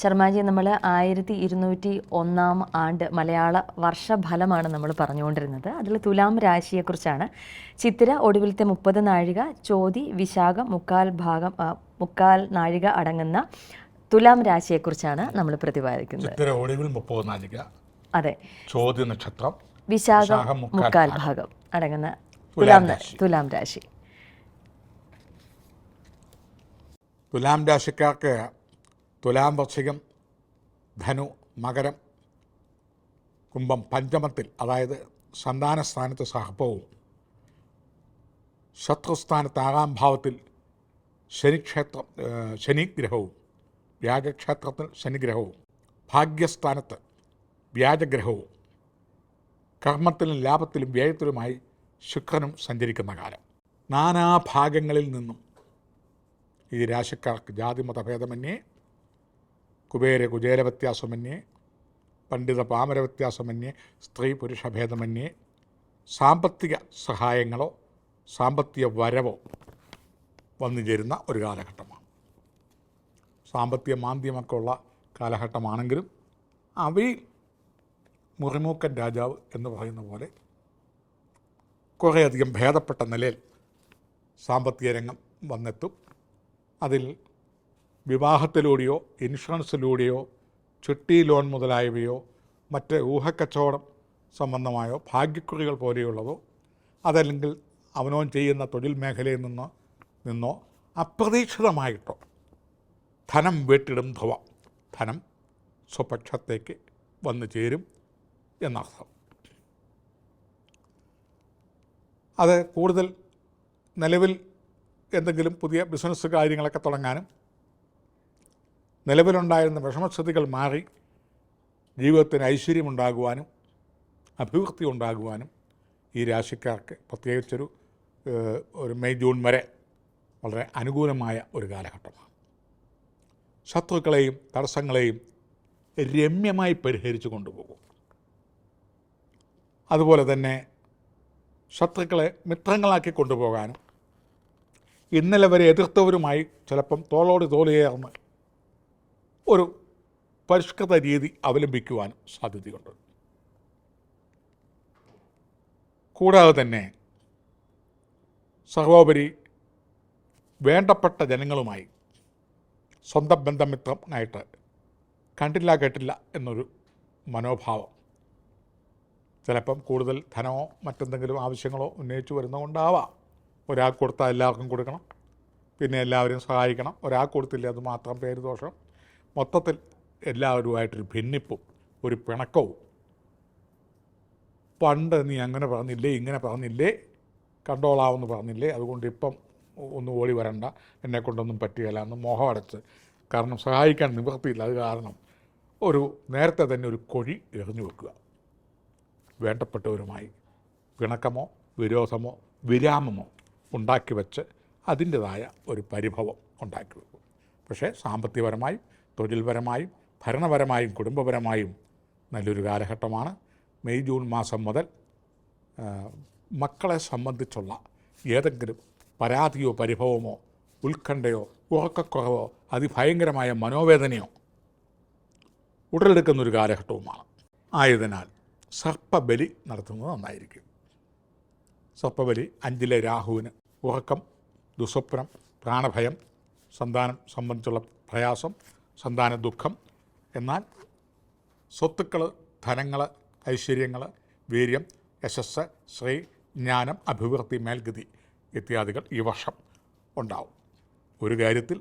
ശർമാജി നമ്മൾ ആയിരത്തി ഇരുന്നൂറ്റി ഒന്നാം ആണ്ട് മലയാള വർഷഫലമാണ് നമ്മൾ പറഞ്ഞുകൊണ്ടിരുന്നത്. അതിൽ തുലാം രാശിയെക്കുറിച്ചാണ്. ചിത്തിര ഒടുവിലത്തെ മുപ്പത് നാഴിക ചോതി വിശാഖം മുക്കാൽ ഭാഗം മുക്കാൽ നാഴിക അടങ്ങുന്ന തുലാം രാശിയെക്കുറിച്ചാണ് നമ്മൾ പ്രതിപാദിക്കുന്നത്. ചിത്തിര ഒളിവിൽ മുപ്പത് നാഴിക അതെ. ചോദ്യ നക്ഷത്രം വിശാഖം മുക്കാൽ ഭാഗം അടങ്ങുന്ന തുലാം തുലാം രാശി. തുലാം രാശിക്കാർക്ക് തുലാം വൃശ്ചികം ധനു മകരം കുംഭം പഞ്ചമത്തിൽ അതായത് സന്താന സ്ഥാനത്ത് സഹപ്പവും. ശത്രുസ്ഥാനത്ത് ആറാം ഭാവത്തിൽ ശനിക്ഷേത്രം ശനിഗ്രഹവും വ്യാജക്ഷേത്രത്തിൽ ശനിഗ്രഹവും ഭാഗ്യസ്ഥാനത്ത് വ്യാജഗ്രഹവും കർമ്മത്തിലും ലാഭത്തിലും വ്യയത്തിലുമായി ശുക്രനും സഞ്ചരിക്കുന്ന കാലം. നാനാഭാഗങ്ങളിൽ നിന്നും ഈ രാശിക്കാർക്ക് ജാതി മതഭേദമന്യേ കുബേര കുചേര വ്യത്യാസമന്യേ പണ്ഡിത പാമര വ്യത്യാസമന്യേ സ്ത്രീ പുരുഷ ഭേദമന്യേ സാമ്പത്തിക സഹായങ്ങളോ സാമ്പത്തിക വരവോ വന്നു ചേരുന്ന ഒരു കാലഘട്ടമാണ്. സാമ്പത്തിക മാന്ദ്യമൊക്കെ ഉള്ള കാലഘട്ടമാണെങ്കിലും അവയിൽ മുറിമൂക്കൻ രാജാവ് എന്ന് പറയുന്ന പോലെ കുറേയധികം ഭേദപ്പെട്ട നിലയിൽ സാമ്പത്തിക രംഗം വന്നെത്തും. അതിൽ വിവാഹത്തിലൂടെയോ ഇൻഷുറൻസിലൂടെയോ ചുട്ടി ലോൺ മുതലായവയോ മറ്റ് ഊഹക്കച്ചവടം സംബന്ധമായോ ഭാഗ്യക്കുറികൾ പോലെയുള്ളതോ അതല്ലെങ്കിൽ അവനോൻ ചെയ്യുന്ന തൊഴിൽ മേഖലയിൽ നിന്ന് നിന്നോ അപ്രതീക്ഷിതമായിട്ടോ. ധനം വീട്ടിടും ധുവ. ധനം സ്വപക്ഷത്തേക്ക് വന്നു ചേരും എന്നർത്ഥം. അത് കൂടുതൽ നിലവിൽ എന്തെങ്കിലും പുതിയ ബിസിനസ് കാര്യങ്ങളൊക്കെ തുടങ്ങാനും നിലവിലുണ്ടായിരുന്ന വിഷമസ്ഥിതികൾ മാറി ജീവിതത്തിന് ഐശ്വര്യമുണ്ടാകുവാനും അഭിവൃദ്ധി ഉണ്ടാകുവാനും ഈ രാശിക്കാർക്ക് പ്രത്യേകിച്ചൊരു ഒരു മെയ് ജൂൺ വരെ വളരെ അനുകൂലമായ ഒരു കാലഘട്ടമാണ്. ശത്രുക്കളെയും തടസ്സങ്ങളെയും രമ്യമായി പരിഹരിച്ചു കൊണ്ടുപോകും. അതുപോലെ തന്നെ ശത്രുക്കളെ മിത്രങ്ങളാക്കി കൊണ്ടുപോകാനും ഇന്നലെ വരെ എതിർത്തവരുമായി ചിലപ്പം തോളോട് തോളിയേർന്ന് ഒരു പരിഷ്കൃത രീതി അവലംബിക്കുവാനും സാധ്യതയുണ്ട്. കൂടാതെ തന്നെ സഹോപരി വേണ്ടപ്പെട്ട ജനങ്ങളുമായി സ്വന്തം ബന്ധമിത്രമായിട്ട് കണ്ടില്ല കേട്ടില്ല എന്നൊരു മനോഭാവം ചിലപ്പം കൂടുതൽ ധനമോ മറ്റെന്തെങ്കിലും ആവശ്യങ്ങളോ ഉന്നയിച്ചു വരുന്നതുകൊണ്ടാവാം. ഒരാൾക്ക് കൊടുത്താൽ എല്ലാവർക്കും കൊടുക്കണം. പിന്നെ എല്ലാവരെയും സഹായിക്കണം. ഒരാൾക്ക് കൊടുത്തില്ല അത് മാത്രം പേര് ദോഷം. മൊത്തത്തിൽ എല്ലാവരുമായിട്ടൊരു ഭിന്നിപ്പും ഒരു പിണക്കവും. പണ്ട് നീ അങ്ങനെ പറഞ്ഞില്ലേ ഇങ്ങനെ പറഞ്ഞില്ലേ കണ്ടോളാവെന്ന് പറഞ്ഞില്ലേ അതുകൊണ്ട് ഇപ്പം ഒന്നും ഓടി വരണ്ട എന്നെ കൊണ്ടൊന്നും പറ്റുകയില്ല എന്ന് മോഹം അടച്ച് കാരണം സഹായിക്കാൻ നിവൃത്തിയില്ല. അത് കാരണം ഒരു നേരത്തെ തന്നെ ഒരു കൊഴി എറിഞ്ഞു വെക്കുക. വേണ്ടപ്പെട്ടവരുമായി പിണക്കമോ വിരോധമോ വിരാമമോ ഉണ്ടാക്കി വെച്ച് അതിന്റെതായ ഒരു പരിഭവം ഉണ്ടാക്കി വെക്കും. പക്ഷേ സാമ്പത്തികപരമായും തൊഴിൽപരമായും ഭരണപരമായും കുടുംബപരമായും നല്ലൊരു കാലഘട്ടമാണ്. മെയ് ജൂൺ മാസം മുതൽ മക്കളെ സംബന്ധിച്ചുള്ള ഏതെങ്കിലും പരാതിയോ പരിഭവമോ ഉത്കണ്ഠയോ ഉറക്കക്കുറവോ അതിഭയങ്കരമായ മനോവേദനയോ ഉടലെടുക്കുന്നൊരു കാലഘട്ടവുമാണ്. ആയതിനാൽ സർപ്പബലി നടത്തുന്നത് നന്നായിരിക്കും. സർപ്പബലി അഞ്ചിലെ രാഹുവിന് ഉറക്കം ദുസ്വപ്നം പ്രാണഭയം സന്താനം സംബന്ധിച്ചുള്ള പ്രയാസം സന്താന ദുഃഖം. എന്നാൽ സ്വത്തുക്കൾ ധനങ്ങൾ ഐശ്വര്യങ്ങൾ വീര്യം യശസ് ശ്രീ ജ്ഞാനം അഭിവൃദ്ധി മേൽഗതി ഇത്യാദികൾ ഈ വർഷം ഉണ്ടാവും. ഒരു കാര്യത്തിൽ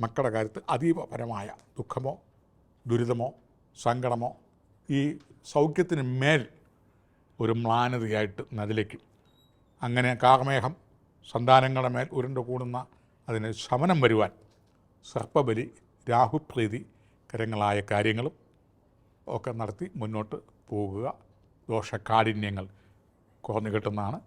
മക്കളുടെ കാര്യത്തിൽ അതീവപരമായ ദുഃഖമോ ദുരിതമോ സങ്കടമോ ഈ സൗഖ്യത്തിന് മേൽ ഒരു മ്ലാനതയായിട്ട് നദിലേക്കും അങ്ങനെ കാർമേഹം സന്താനങ്ങളുടെ മേൽ ഉരുണ്ടു കൂടുന്ന അതിന് ശമനം വരുവാൻ സർപ്പബലി രാഹുപ്രീതി കരങ്ങളായ കാര്യങ്ങളും ഒക്കെ നടത്തി മുന്നോട്ട് പോകുക. ദോഷകാഠിന്യങ്ങൾ കുറഞ്ഞു കിട്ടുന്നതാണ്